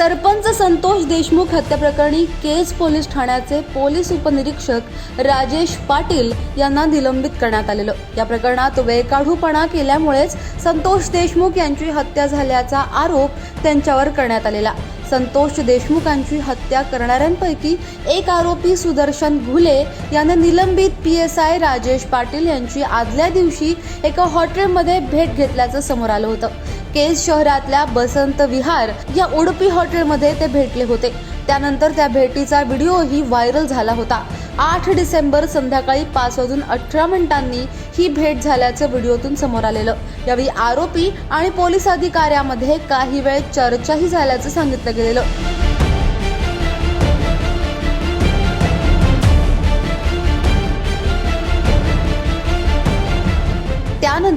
सरपंच संतोष देशमुख हत्याप्रकरणी केज पोलीस ठाण्याचे पोलीस उपनिरीक्षक राजेश पाटील यांना निलंबित करण्यात आलेलं. या प्रकरणात वेळकाढूपणा केल्यामुळेच संतोष देशमुख यांची हत्या झाल्याचा आरोप त्यांच्यावर करण्यात आलेला. संतोष देशमुखांची हत्या करणाऱ्यांपैकी एक आरोपी सुदर्शन घुले याने निलंबित P S I Rajesh Patil यांची आदल्या दिवशी एका हॉटेलमध्ये भेट घेतल्याचं समोर आलं होतं. केज शहरातल्या बसंत विहार या उडपी हॉटेलमध्ये ते भेटले होते. त्यानंतर त्या भेटीचा व्हिडिओही व्हायरल झाला होता. आठ डिसेंबर संध्याकाळी पाच वाजून अठरा मिनिटांनी ही भेट झाल्याचं व्हिडिओतून समोर आलेलं. यावेळी आरोपी आणि पोलीस अधिकाऱ्यामध्ये काही वेळ चर्चाही झाल्याचं सांगितलं गेलेलं.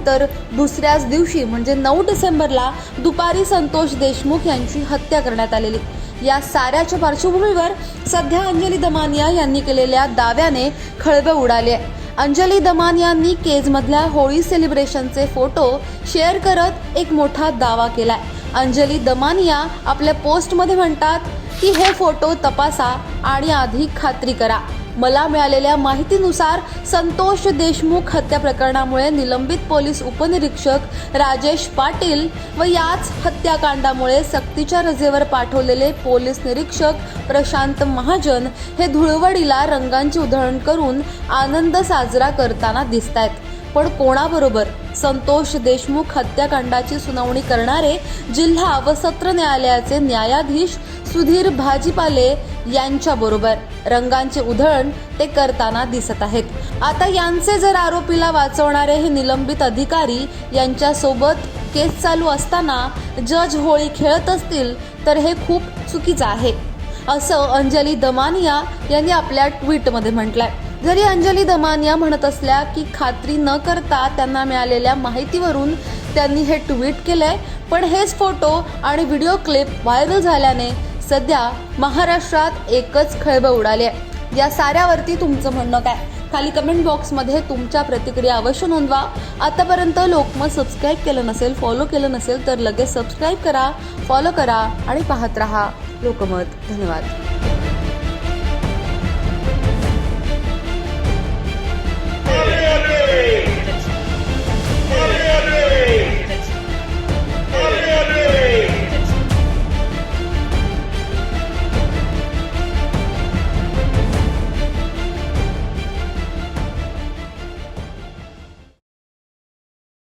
त्यानंतर दुसऱ्याच दिवशी म्हणजे नऊ डिसेंबरला दुपारी संतोष देशमुख यांची हत्या करण्यात आलेली. या साऱ्याच्या पार्श्वभूमीवर सध्या अंजली दमानिया यांनी केलेल्या दाव्याने खळबळ उडाली आहे. अंजली दमानियांनी केजमधल्या होळी सेलिब्रेशनचे फोटो शेअर करत एक मोठा दावा केलाय. अंजली दमानिया आपल्या पोस्टमध्ये म्हणतात की हे फोटो तपासा आणि आधी खात्री करा. मला मिळालेल्या माहितीनुसार संतोष देशमुख हत्या प्रकरणामुळे निलंबित पोलीस उपनिरीक्षक राजेश पाटील व याच हत्याकांडामुळे सक्तीच्या रजेवर पाठवलेले पोलीस निरीक्षक प्रशांत महाजन हे धुळवडीला रंगांची उधळण करून आनंद साजरा करताना दिसत आहेत पण कोणाबरोबर संतोष देशमुख हत्याकांडाची सुनावणी करणारे जिल्हा व सत्र न्यायालयाचे न्यायाधीश सुधीर भाजीपाले यांच्या बरोबर रंगांचे उधळण ते करताना दिसत आहेत. आता यांचे जर आरोपीला वाचवणारे हे निलंबित अधिकारी यांच्या सोबत केस चालू असताना जज होळी खेळत असतील तर हे खूप चुकीचं आहे. असं अंजली दमानिया यांनी आपल्या ट्विटमध्ये म्हटलंय. जरी अंजली दमानिया म्हणत असल्या की खात्री न करता त्यांना मिळालेल्या माहितीवरून त्यांनी हे ट्विट केलंय पण हेच फोटो आणि व्हिडिओ क्लिप व्हायरल झाल्याने सध्या महाराष्ट्रात एकच खळबळ उडाली आहे. या साऱ्यावरती तुमचं म्हणणं काय? खाली कमेंट बॉक्समध्ये तुमच्या प्रतिक्रिया अवश्य नोंदवा. आतापर्यंत लोकमत सबस्क्राईब केलं नसेल फॉलो केलं नसेल तर लगेच सबस्क्राईब करा फॉलो करा आणि पाहत रहा. लोकमत धन्यवाद.